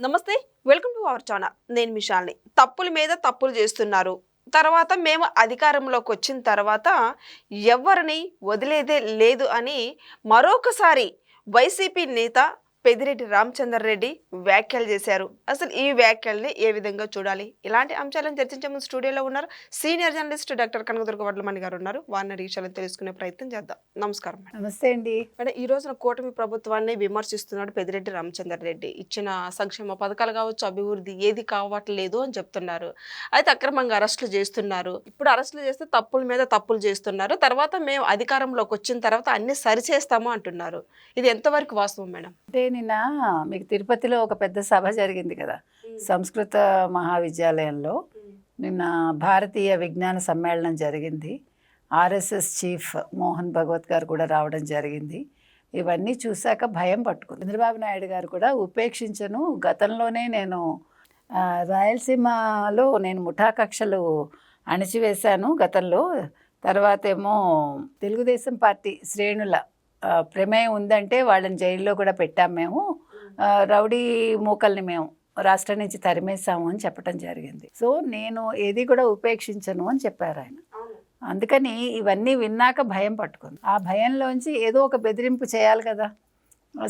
నమస్తే welcome to our channel. నేను మిషాల్ని. తప్పుల మీద తప్పులు చేస్తున్నారు. తర్వాత మేము అధికారంలోకి వచ్చిన తర్వాత ఎవరిని వదిలేదే లేదు అని మరొకసారి వైసీపీ నేత పెదిరెడ్డి రామచందర్ రెడ్డి వ్యాఖ్యలు చేశారు. అసలు ఈ వ్యాఖ్యల్ని ఏ విధంగా చూడాలి? ఇలాంటి అంశాలను చర్చించే ముందు స్టూడియోలో ఉన్నారు senior journalist doctor Kanakadurga Vadlamani garu ఉన్నారు. వారిని అడిగి విషయాలను తెలుసుకునే ప్రయత్నం చేద్దాం. నమస్కారం మేడం. నమస్తే అండి. అంటే ఈ రోజున కూటమి ప్రభుత్వాన్ని విమర్శిస్తున్నాడు పెదిరెడ్డి రామచంద్ర రెడ్డి. ఇచ్చిన సంక్షేమ పథకాలు కావచ్చు అభివృద్ధి ఏది కావట్లేదు అని చెప్తున్నారు. అయితే అక్రమంగా అరెస్టులు చేస్తున్నారు. ఇప్పుడు అరెస్టులు చేస్తే తప్పుల మీద తప్పులు చేస్తున్నారు. తర్వాత మేము అధికారంలోకి వచ్చిన తర్వాత అన్ని సరిచేస్తాము అంటున్నారు. ఇది ఎంతవరకు వాస్తవం మేడం? అంటే నిన్న మీకు తిరుపతిలో ఒక పెద్ద సభ జరిగింది కదా. సంస్కృత మహావిద్యాలయంలో నిన్న భారతీయ విజ్ఞాన సమ్మేళనం జరిగింది. ఆర్ఎస్ఎస్ చీఫ్ మోహన్ భగవత్ గారు కూడా రావడం జరిగింది. ఇవన్నీ చూశాక భయం పట్టుకుంది. చంద్రబాబు నాయుడు గారు కూడా ఉపేక్షించను. గతంలోనే నేను రాయలసీమలో నేను ముఠా కక్షలు అణిచివేశాను గతంలో. తర్వాత ఏమో తెలుగుదేశం పార్టీ శ్రేణుల ప్రమేయం ఉందంటే వాళ్ళని జైల్లో కూడా పెట్టాం మేము. రౌడీ మూకల్ని మేము రాష్ట్రం నుంచి తరిమేశాము అని చెప్పడం జరిగింది. సో నేను ఏది కూడా ఉపేక్షించను అని చెప్పారు ఆయన. అందుకని ఇవన్నీ విన్నాక భయం పట్టుకుంది. ఆ భయంలోంచి ఏదో ఒక బెదిరింపు చేయాలి కదా.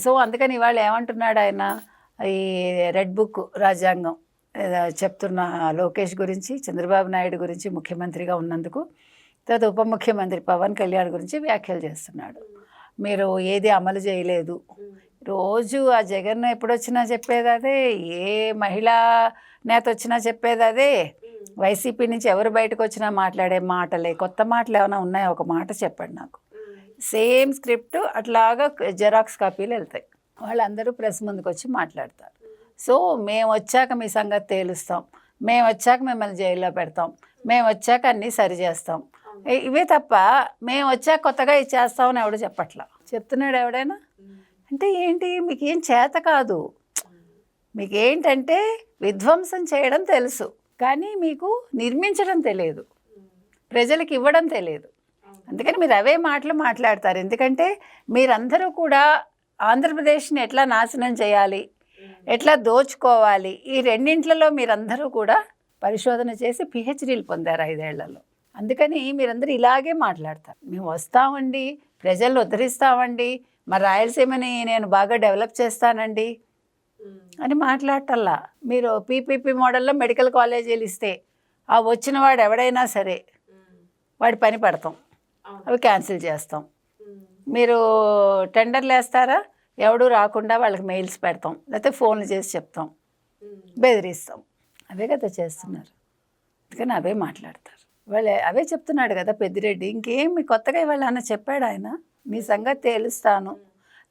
సో అందుకని ఇవాళ ఏమంటున్నాడు ఆయన? ఈ రెడ్ బుక్ రాజ్యాంగం చెప్తున్న లోకేష్ గురించి చంద్రబాబు నాయుడు గురించి ముఖ్యమంత్రిగా ఉన్నందుకు తర్వాత ఉప ముఖ్యమంత్రి పవన్ కళ్యాణ్ గురించి వ్యాఖ్యలు చేస్తున్నాడు. మీరు ఏది అమలు చేయలేదు. రోజు ఆ జగన్ ఎప్పుడొచ్చినా చెప్పేది అదే ఏ మహిళా నేత వచ్చినా చెప్పేది అదే. వైసీపీ నుంచి ఎవరు బయటకు వచ్చినా మాట్లాడే మాటలే కొత్త మాటలు ఏమైనా ఉన్నాయో? ఒక మాట చెప్పండి నాకు. సేమ్ స్క్రిప్ట్ అట్లాగా జెరాక్స్ కాపీలు వెళ్తాయి. వాళ్ళందరూ ప్రెస్ ముందుకు వచ్చి మాట్లాడతారు. సో మేము వచ్చాక మీ సంగతి తేలుస్తాం. మేము వచ్చాక మిమ్మల్ని జైల్లో పెడతాం. మేము వచ్చాక అన్నీ సరి చేస్తాం ఇవే తప్ప మేము వచ్చాక కొత్తగా ఇది చేస్తామని ఎవడు చెప్పట్లా. చెప్తున్నాడు ఎవడైనా? అంటే ఏంటి? మీకు ఏం చేత కాదు. మీకు ఏంటంటే విధ్వంసం చేయడం తెలుసు. కానీ మీకు నిర్మించడం తెలియదు. ప్రజలకు ఇవ్వడం తెలియదు. అందుకని మీరు అవే మాటలు మాట్లాడతారు. ఎందుకంటే మీరందరూ కూడా ఆంధ్రప్రదేశ్ని ఎట్లా నాశనం చేయాలి? ఎట్లా దోచుకోవాలి? ఈ రెండింట్లలో మీరందరూ కూడా పరిశోధన చేసి పిహెచ్డీలు పొందారు ఐదేళ్ళలో. అందుకని మీరందరూ ఇలాగే మాట్లాడతారు. మేము వస్తామండి ప్రజలను ఉద్ధరిస్తామండి మా రాయలసీమని నేను బాగా డెవలప్ చేస్తానండి అని మాట్లాడటల్లా. మీరు పీపీపీ మోడల్లో మెడికల్ కాలేజీలు ఇస్తే ఆ వచ్చిన వాడు ఎవడైనా సరే వాడి పని పడతాం. అవి క్యాన్సిల్ చేస్తాం. మీరు టెండర్లు వేస్తారా? ఎవడు రాకుండా వాళ్ళకి మెయిల్స్ పెడతాం. లేకపోతే ఫోన్లు చేసి చెప్తాం. బెదిరిస్తాం. అవే కదా చేస్తున్నారు. అందుకని అవే మాట్లాడతారు. వాళ్ళు అవే చెప్తున్నాడు కదా పెద్దిరెడ్డి. ఇంకేమి కొత్తగా ఇవాళ అన్న చెప్పాడు ఆయన. మీ సంగతి తేలుస్తాను.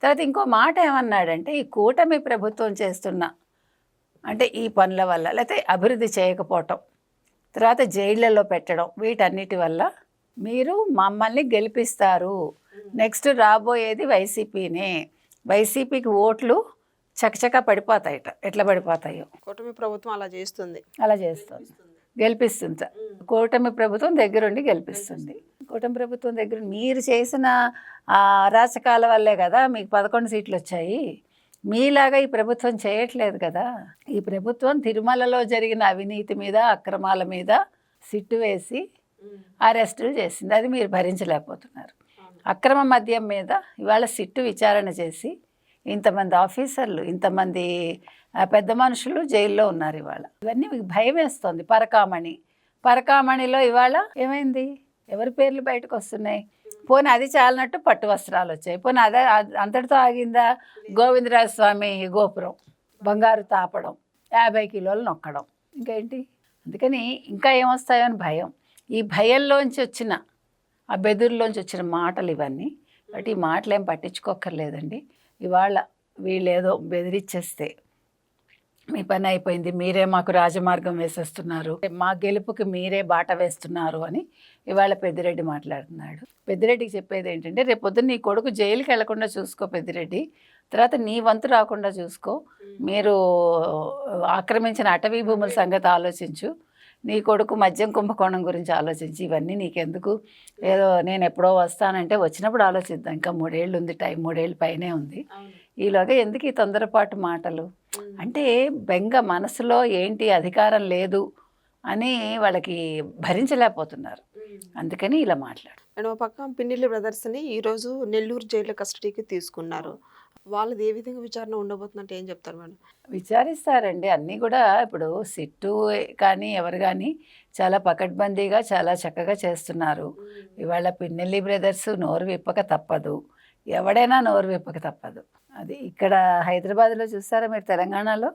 తర్వాత ఇంకో మాట ఏమన్నాడంటే ఈ కూటమి ప్రభుత్వం చేస్తున్న అంటే ఈ పనుల వల్ల లేకపోతే అభివృద్ధి చేయకపోవటం తర్వాత జైళ్ళలో పెట్టడం వీటన్నిటి వల్ల మీరు మమ్మల్ని గెలిపిస్తారు. నెక్స్ట్ రాబోయేది వైసీపీనే. వైసీపీకి ఓట్లు చకచకా పడిపోతాయట. ఎట్లా పడిపోతాయో. కూటమి ప్రభుత్వం అలా చేస్తుంది. అలా చేస్తుంది. గెలిపిస్తుంది. కూటమి ప్రభుత్వం దగ్గరుండి గెలిపిస్తుంది. కూటమి ప్రభుత్వం దగ్గర మీరు చేసిన ఆ అరాచకాల వల్లే కదా మీకు పదకొండు సీట్లు వచ్చాయి. మీలాగా ఈ ప్రభుత్వం చేయట్లేదు కదా. ఈ ప్రభుత్వం తిరుమలలో జరిగిన అవినీతి మీద అక్రమాల మీద సిట్టు వేసి అరెస్టులు చేసింది. అది మీరు భరించలేకపోతున్నారు. అక్రమ మద్యం మీద ఇవాళ సిట్టు విచారణ చేసి ఇంతమంది ఆఫీసర్లు ఇంతమంది పెద్ద మనుషులు జైల్లో ఉన్నారు ఇవాళ. ఇవన్నీ మీకు భయం వేస్తుంది. పరకామణి. పరకామణిలో ఇవాళ ఏమైంది? ఎవరి పేర్లు బయటకు వస్తున్నాయి పోనీ అది చాలినట్టు పట్టు వస్త్రాలు వచ్చాయి. పోనీ అదే అంతటితో ఆగిందా? గోవిందరాజ స్వామి గోపురం. బంగారు తాపడం. యాభై కిలోలు నొక్కడం. ఇంకేంటి? అందుకని ఇంకా ఏమొస్తాయో అని భయం. ఈ భయంలోంచి వచ్చిన ఆ బెదురులోంచి వచ్చిన మాటలు ఇవన్నీ. బట్ ఈ మాటలు ఏం పట్టించుకోక్కర్లేదండి. ఇవాళ వీళ్ళేదో బెదిరిచ్చేస్తే మీ పని అయిపోయింది మీరే మాకు రాజమార్గం వేసేస్తున్నారు మా గెలుపుకి మీరే బాట వేస్తున్నారు అని ఇవాళ పెద్దిరెడ్డి మాట్లాడుతున్నాడు. పెద్దిరెడ్డికి చెప్పేది ఏంటంటే రేపు పొద్దున్న నీ కొడుకు జైలుకి వెళ్ళకుండా చూసుకో పెద్దిరెడ్డి తర్వాత నీ వంతు రాకుండా చూసుకో మీరు ఆక్రమించిన అటవీ భూముల సంగతి ఆలోచించు నీ కొడుకు మద్యం కుంభకోణం గురించి ఆలోచించి ఇవన్నీ నీకెందుకు? ఏదో నేను ఎప్పుడో వస్తానంటే వచ్చినప్పుడు ఆలోచిద్దాం. ఇంకా మూడేళ్ళు ఉంది టైం మూడేళ్ళు పైనే ఉంది. ఈలోగా ఎందుకు ఈ తొందరపాటు మాటలు? అంటే బెంగ మనసులో ఏంటి అధికారం లేదు అని వాళ్ళకి భరించలేకపోతున్నారు. అందుకని ఇలా మాట్లాడు. అండ్ పక్క పిన్నిల్లి బ్రదర్స్ని ఈరోజు నెల్లూరు జైలు కస్టడీకి తీసుకున్నారు. వాళ్ళది ఏ విధంగా విచారణ ఉండబోతుందంటే ఏం చెప్తారు మేడం? విచారిస్తారండి. అన్నీ కూడా ఇప్పుడు సిట్టు కానీ ఎవరు కానీ చాలా పకడ్బందీగా చాలా చక్కగా చేస్తున్నారు. ఇవాళ పిన్నెల్లి బ్రదర్స్ నోరు విప్పక తప్పదు. ఎవడైనా నోరు విప్పక తప్పదు. అది ఇక్కడ హైదరాబాద్లో చూస్తారా మీరు తెలంగాణలో?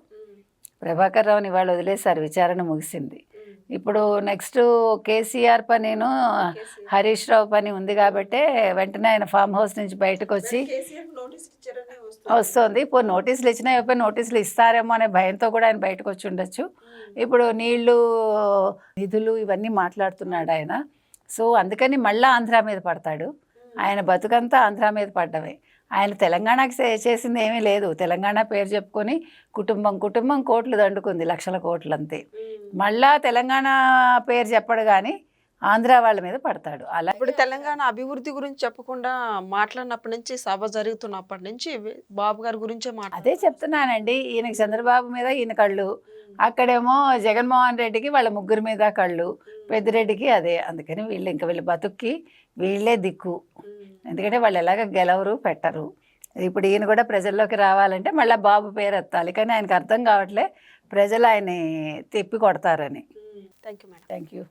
ప్రభాకర్ రావుని ఇవాళ వదిలేశారు విచారణ ముగిసింది. ఇప్పుడు నెక్స్ట్ కేసీఆర్ పనిను హరీష్ రావు పని ఉంది కాబట్టి వెంటనే ఆయన ఫామ్ హౌస్ నుంచి బయటకు వచ్చి వస్తుంది. ఇప్పుడు నోటీసులు ఇచ్చినా ఇవ్వకపోయి నోటీసులు ఇస్తారేమో అనే భయంతో కూడా ఆయన బయటకు వచ్చి ఉండొచ్చు. ఇప్పుడు నీళ్ళు నిధులు ఇవన్నీ మాట్లాడుతున్నాడు ఆయన. సో అందుకని మళ్ళీ ఆంధ్ర మీద పడతాడు. ఆయన బతుకంతా ఆంధ్ర మీద పడ్డమే. ఆయన తెలంగాణకి చేసింది ఏమీ లేదు. తెలంగాణ పేరు చెప్పుకొని కుటుంబం కుటుంబం కోట్లు దండుకుంది లక్షల కోట్లు అంతే మళ్ళా తెలంగాణ పేరు చెప్పడు కానీ ఆంధ్ర వాళ్ళ మీద పడతాడు. అలా ఇప్పుడు తెలంగాణ అభివృద్ధి గురించి చెప్పకుండా మాట్లాడినప్పటి నుంచి సభ జరుగుతున్నప్పటి నుంచి బాబు గారి గురించే మాట్లాడు అదే చెప్తున్నానండి. ఈయనకి చంద్రబాబు మీద ఈయన కళ్ళు. అక్కడేమో జగన్మోహన్ రెడ్డికి వాళ్ళ ముగ్గురు మీద కళ్ళు. పెద్దిరెడ్డికి అదే. అందుకని వీళ్ళు ఇంకా వీళ్ళ బతుక్కి వీళ్ళే దిక్కు. ఎందుకంటే వాళ్ళు ఎలాగ గెలవరు పెట్టరు. ఇప్పుడు ఈయన కూడా ప్రజల్లోకి రావాలంటే మళ్ళీ బాబు పేరు ఎత్తాలి. కానీ ఆయనకు అర్థం కావట్లే ప్రజలు ఆయన్ని తిప్పి కొడతారని. Thank you madam. Thank you